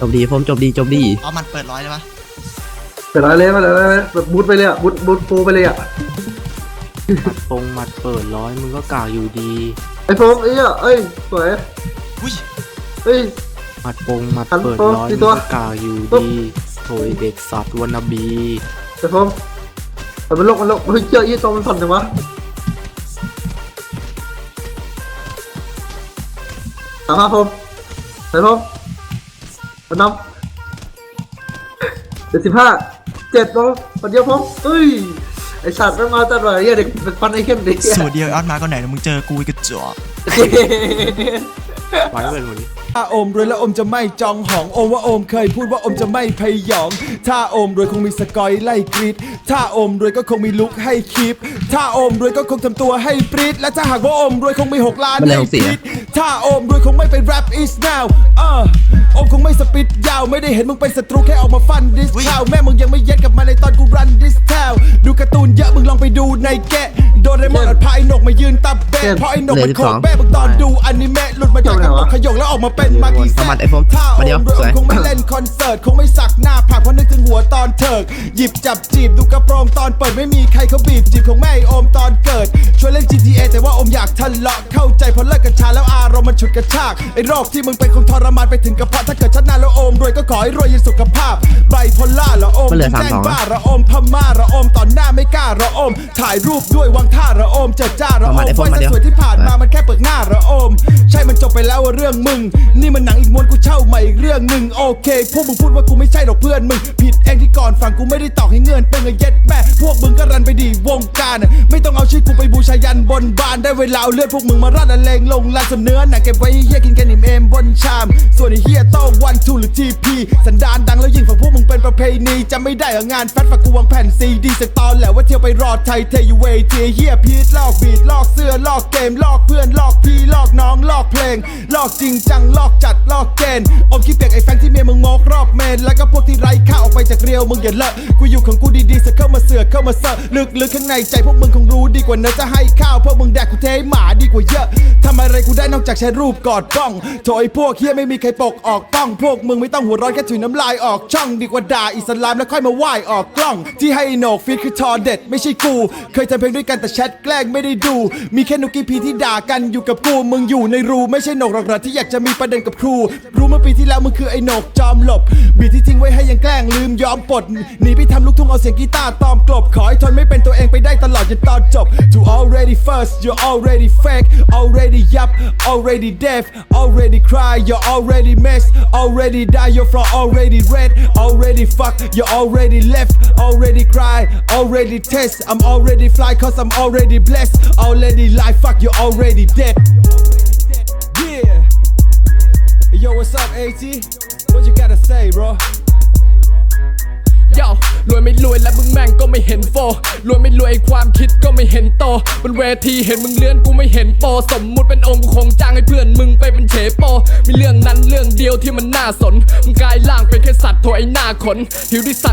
จบดีผมจบดีจบดีเอามันเปิดร้อยเลยปะแต่ละเลยมาเลยมาเลยแบบบูทไปเลยอะบูทบูทปูไปเลยอะหมัดปงหมัดเปิดร้อยมึงก็กล่าวอยู่ดีไอ้โฟมไอ้เหี้ยเอ้ยสวยอุ้ยเอ้ย หมัดปงหมัดหันเปิดโป๊ะร้อยที่มึงตัวก็กล่าวอยู่ปุ๊บดีโถยเด็กสัตว์วันนาบีไอ้โฟมแต่มันโลกมันโลกเฮ้ยเจ้ายี่ตัวมันสั่นจังวะสามห้าโฟมไอ้โฟม มันนำเจ็ดสิบห้าเจ็ดโฟมคนเดียวโฟมเอ้ยไอสัตว์ไม่มาจัดเลยเหี้ยเด็กเป็นฟันไอ้เข้มดิสูตรเดียวออดมาก็ไหนเดี๋ยวมึงเจอกูอีกกระจอกไว้เป็นวันนี้ถ้าโอมรวยแล้วอมจะไม่จองหองโอมว่าโอมเคยพูดว่าอมจะไม่พยอง ถ้าโอมรวยคงมีสกอยไล่กรีดถ้าโอมรวยก็คงมีลุกให้คลิป ถ้าโอมรวยก็คงทำตัวให้ปรีดและถ้าหากว่าโอมรวยคงมีหกล้านมันเลยให้หกสี่ปรีด ถ้าโอมรวยคงไม่ไป rap is now เออโอมคงไม่สปิดยาว ไม่ได้เห็นมึงเป็นศัตรูแค่ออกมาฟันดิสทาวแม่มึงยังไม่เย็ดกับมาในตอนกูรันดิสทาวดูการ์ตูนเยอะมึงลองไปดูในแกะโดเรมอนอัดพายนกมายืนตับแบะเพราะไอ้นกมันโคตรแบะมึงตอนดูอนิเมะหลุดมาจากกระบอกขยงแล้วออกมาเป็นมากีประมาณไอ้โฟมถ้ามาเดียวโอมรวสวยคงไม่เล่นคอนเสิร์ตคงไม่สักหน้าผากเพราะนึกถึงหัวตอนเถิกหยิบจับจีบดูกระโปรงตอนเปิดไม่มีใครเขาบีบจีบของแม่ไอ้โอมตอนเกิดช่วยเล่น GTA แต่ว่าโอมอยากทะเลาะเข้าใจพอเลิกกัญชาแล้วอารมณ์มันฉุดกระชากไอ้โรคที่มึงเป็นคงทรมานไปถึงกระเพาะถ้าเกิดชนะแล้วโอมรวยก็ขอให้รวยอยันสุขภาพไบโพล่าเหรอโอมมันเหลือแจ้ง32บ้าระอมพม่าระอมตอนหน้าไม่กล้าระอมถ่ายรูปด้วยวางท่าระอมเจิดจ้าระปอระมาณมไอ้พวกไว้มาเดีแต่ยวสวยที่ผ่าน มันจบไปแล้วเรื่องมึง นี่มันหนังอีกม้วนกูเช่าใหม่อีกเรื่องหนึ่งโอเค พวกมึงพูดว่ากูไม่ใช่หรอกเพื่อนมึง ผิดเองที่ก่อนฝั่งกูไม่ได้ตอกให้เงื่อนเป็นเงเย็ดแม่พวกมึงก็รันไปดีวงการไม่ต้องเอาชื่อกูไปบูชายันบนบานได้เวลาเอาเลือดพวกมึงมาราดอะเลงลงลาสเนื้อหนังเก็บไว้ให้เฮียกินกันอิ่มเอมบนชาม ส่วนไอ้เฮียโต้วัน ทูหรือทีพีสันดานดังแล้วยิ่งฝั่งพวกมึงเป็นประเพณีจะไม่ได้เหรองานแฟตฝากกูวางแผ่นซีดีสตอนแหละว่าเที่ยวไปรอดไทยเทยูเวทีเฮียพีทลอกบีดลอกเสื้อลอกเกมลอกเพื่อนลอกพี่ลอกน้องลอกเพลง ลอกจริงจังลอกจัดลอกเกณฑ์อมคิดเปียกไอ้แฟนที่เมียมึงงอกรอบเมนแล้วก็พวกที่ไร้ค่าออกไปจากเรียวมึงอย่าเลอะกูอยู่ของกูดีๆสือกเข้ามาเสือกเข้ามาเสอะลึกๆข้างในใจพวกมึงคงรู้ดีกว่าเนื้อจะให้ข้าวพวกมึงแดกกูเทให้หมาดีกว่าเยอะทำอะไรกูได้นอกจากใช้รูปกอดกล้องโถไอ้พวกเฮียไม่มีใครปกออกกล้องพวกมึงไม่ต้องหัวร้อนแค่ถุยน้ำลายออกช่องดีกว่าด่าอิสลามแล้วค่อยมาไหว้ออกกล้อง ที่ให้โหนกฟีดคือทอเด็ด ไม่ใช่กู เคยทำเพลงด้วยกันแต่แชทแกล้งไม่ได้ดู มีแค่นุกกี้พีที่ด่ากันอยู่กับกูมึงอยู่ในรูไม่ใช่โหนกหรอกหรอที่อยากจะมีประเด็นกับครู รู้เมื่อปีที่แล้วมึงคือไอ้โหนกจอมหลบบีทที่ทิ้งไว้ให้ยังแกล้งลืมยอมปลดหนีไปทำลูกทุ่งเอาเสียงกีตาร์ตอมกลบขอให้ทนไม่เป็นตัวเองไปได้ตลอดจนตอนจบ to already first you're already fake already yup already deaf already cry you're already mess already already die, you're from already red already fuck you already left already cry already test I'm already fly cause I'm already blessed already life fuck you already dead yeah Yo, what's up, AT? What you gotta say, bro? ยาวรวยไม่รวยและมึงแม่งก็ไม่เห็นโฟรวยไม่รวยความคิดก็ไม่เห็นโตบนเวทีเห็นมึงเลื่อนกูไม่เห็นโปสมมุติเป็นองค์กูคงจ้างให้เพื่อนมึง โป มีเรื่องนั้นเรื่องเดียวที่มันน่าสน มึงกลายร่างเป็นแค่สัตว์โถไอ้หน้าขนหิวที่สัตว์